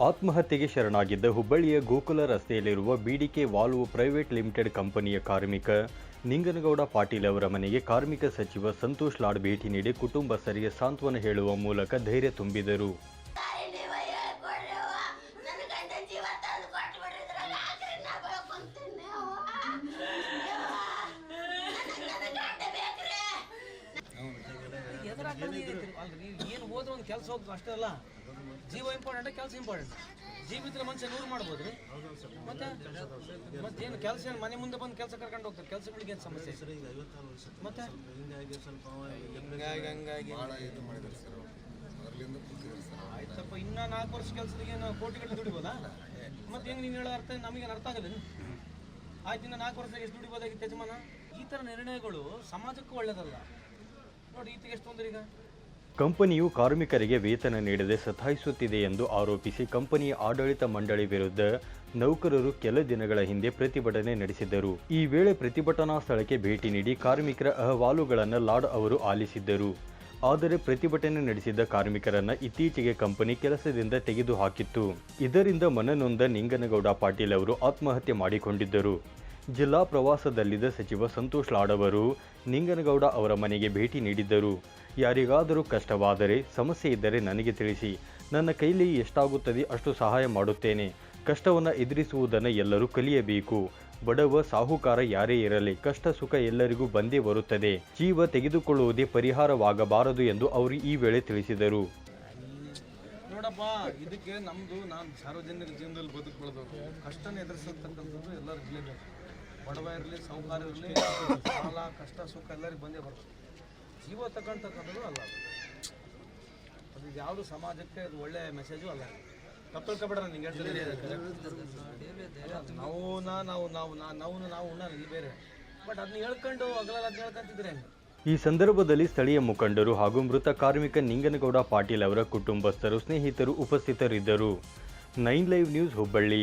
ಆತ್ಮಹತ್ಯೆಗೆ ಶರಣಾಗಿದ್ದ ಹುಬ್ಬಳ್ಳಿಯ ಗೋಕುಲ ರಸ್ತೆಯಲ್ಲಿರುವ ಬಿಡಿಕೆ ವಾಲ್ವ್ ಪ್ರೈವೇಟ್ ಲಿಮಿಟೆಡ್ ಕಂಪನಿಯ ಕಾರ್ಮಿಕ ನಿಂಗನಗೌಡ ಪಾಟೀಲ್ ಅವರ ಮನೆಗೆ ಕಾರ್ಮಿಕ ಸಚಿವ ಸಂತೋಷ್ ಲಾಡ್ ಭೇಟಿ ನೀಡಿ ಕುಟುಂಬಸ್ಥರಿಗೆ ಸಾಂತ್ವನ ಹೇಳುವ ಮೂಲಕ ಧೈರ್ಯ ತುಂಬಿದರು. ಏನು ಹೋದ್ರೆ ಒಂದು ಕೆಲಸ ಹೋಗ್ತು ಅಷ್ಟೇ ಅಲ್ಲ. ಜೀವ ಇಂಪಾರ್ಟೆಂಟ್ ಕೆಲಸ ಇಂಪಾರ್ಟೆಂಟ್ ಜೀವಿತರ ಮನುಷ್ಯ ನೂರು ಮಾಡ್ಬೋದ್ರಿ. ಮತ್ತೆ ಮತ್ತೇನು ಕೆಲಸ ಏನು ಮನೆ ಮುಂದೆ ಬಂದು ಕೆಲಸ ಕರ್ಕೊಂಡು ಹೋಗ್ತಾರೆ. ಕೆಲಸಗಳಿಗೆ ಏನು ಸಮಸ್ಯೆ? ಮತ್ತೆ? ಹಿಂಗಾಗಿ ಹಂಗಾಗಿ ಆಯ್ತಪ್ಪ ಇನ್ನ ನಾಲ್ಕು ವರ್ಷ ಕೆಲಸದಿಗೆ ನಾವು ಕೋಟಿಗಟ್ಟಲೆ ದುಡಿಬೋದಾ? ಮತ್ತೆ ಹೆಂಗ್ ನೀವು ಹೇಳೋ ಅರ್ಥ ನಮಗೆ ಅರ್ಥ ಆಗಲ್ಲ ಆಯ್ತು ಇನ್ನು ನಾಲ್ಕು ವರ್ಷದಾಗ ಎಷ್ಟು ದುಡಿಬೋದಾಗಿತ್ತು ಯಜಮಾನ? ಈ ಥರ ನಿರ್ಣಯಗಳು ಸಮಾಜಕ್ಕೂ ಒಳ್ಳೇದಲ್ಲ. ಕಂಪನಿಯು ಕಾರ್ಮಿಕರಿಗೆ ವೇತನ ನೀಡದೆ ಸತಾಯಿಸುತ್ತಿದೆ ಎಂದು ಆರೋಪಿಸಿ ಕಂಪನಿಯ ಆಡಳಿತ ಮಂಡಳಿ ವಿರುದ್ಧ ನೌಕರರು ಕೆಲ ದಿನಗಳ ಹಿಂದೆ ಪ್ರತಿಭಟನೆ ನಡೆಸಿದ್ದರು. ಈ ವೇಳೆ ಪ್ರತಿಭಟನಾ ಸ್ಥಳಕ್ಕೆ ಭೇಟಿ ನೀಡಿ ಕಾರ್ಮಿಕರ ಅಹವಾಲುಗಳನ್ನು ಲಾಡ್ ಅವರು ಆಲಿಸಿದ್ದರು. ಆದರೆ ಪ್ರತಿಭಟನೆ ನಡೆಸಿದ್ದ ಕಾರ್ಮಿಕರನ್ನ ಇತ್ತೀಚೆಗೆ ಕಂಪನಿ ಕೆಲಸದಿಂದ ತೆಗೆದುಹಾಕಿತ್ತು. ಇದರಿಂದ ಮನನೊಂದ ನಿಂಗನಗೌಡ ಪಾಟೀಲ್ ಅವರು ಆತ್ಮಹತ್ಯೆ ಮಾಡಿಕೊಂಡಿದ್ದರು. ಜಿಲ್ಲಾ ಪ್ರವಾಸದಲ್ಲಿದ್ದ ಸಚಿವ ಸಂತೋಷ್ ಲಾಡ್ ಅವರು ನಿಂಗನಗೌಡ ಅವರ ಮನೆಗೆ ಭೇಟಿ ನೀಡಿದ್ದರು. ಯಾರಿಗಾದರೂ ಕಷ್ಟವಾದರೆ, ಸಮಸ್ಯೆ ಇದ್ದರೆ ನನಗೆ ತಿಳಿಸಿ. ನನ್ನ ಕೈಲಿ ಎಷ್ಟಾಗುತ್ತದೆ ಅಷ್ಟು ಸಹಾಯ ಮಾಡುತ್ತೇನೆ. ಕಷ್ಟವನ್ನು ಎದುರಿಸುವುದನ್ನು ಎಲ್ಲರೂ ಕಲಿಯಬೇಕು. ಬಡವ, ಸಾಹುಕಾರ ಯಾರೇ ಇರಲಿ, ಕಷ್ಟ, ಸುಖ ಎಲ್ಲರಿಗೂ ಬಂದೇ ಬರುತ್ತದೆ. ಜೀವ ತೆಗೆದುಕೊಳ್ಳುವುದೇ ಪರಿಹಾರವಾಗಬಾರದು ಎಂದು ಅವರು ಈ ವೇಳೆ ತಿಳಿಸಿದರು. ನೋಡಪ್ಪ, ಇದಕ್ಕೆ ನಮ್ಮದು ನಾನು ಸಾರ್ವಜನಿಕ ಜೀವನದಲ್ಲಿ ಬದುಕೊಳ್ಳೋದು ಕಷ್ಟನ ಎದುರಿಸತಕ್ಕಂಥದ್ದು ಎಲ್ಲರೂ ಬಡವ ಇರಲಿ ಸಾಹುಕಾರ ಇರಲಿ, ಸಾಲ, ಕಷ್ಟ, ಸುಖ ಎಲ್ಲರಿಗೂ ಬಂದೇ ಬರ್ತದೆ ಜೀವ ತಗೊಂಡ್ತಕ್ಕಂಥದ್ದು ಅಲ್ಲ ಅದು. ಯಾವುದು ಸಮಾಜಕ್ಕೆ ಅದು ಒಳ್ಳೆಯ ಮೆಸೇಜು ಅಲ್ಲ. ತಪ್ಪು ತಿಳ್ಕೊಬೇಡ್ರ ನಿಂಗೆ ಹೇಳ್ತೀನಿ ನಾವು ನಾವು ನಾವು ನಾವು ನಾವು ಉಣ್ಣ ಇಲ್ಲಿ ಬೇರೆ. ಬಟ್ ಅದನ್ನ ಹೇಳ್ಕೊಂಡು ಅದನ್ನ ಹೇಳ್ಕೊಂತಿದ್ರೆ ಈ ಸಂದರ್ಭದಲ್ಲಿ ಸ್ಥಳೀಯ ಮುಖಂಡರು ಹಾಗೂ ಮೃತ ಕಾರ್ಮಿಕ ನಿಂಗನಗೌಡ ಪಾಟೀಲ್ ಅವರ ಕುಟುಂಬಸ್ಥರು, ಸ್ನೇಹಿತರು ಉಪಸ್ಥಿತರಿದ್ದರು. Nine live news Hubballi.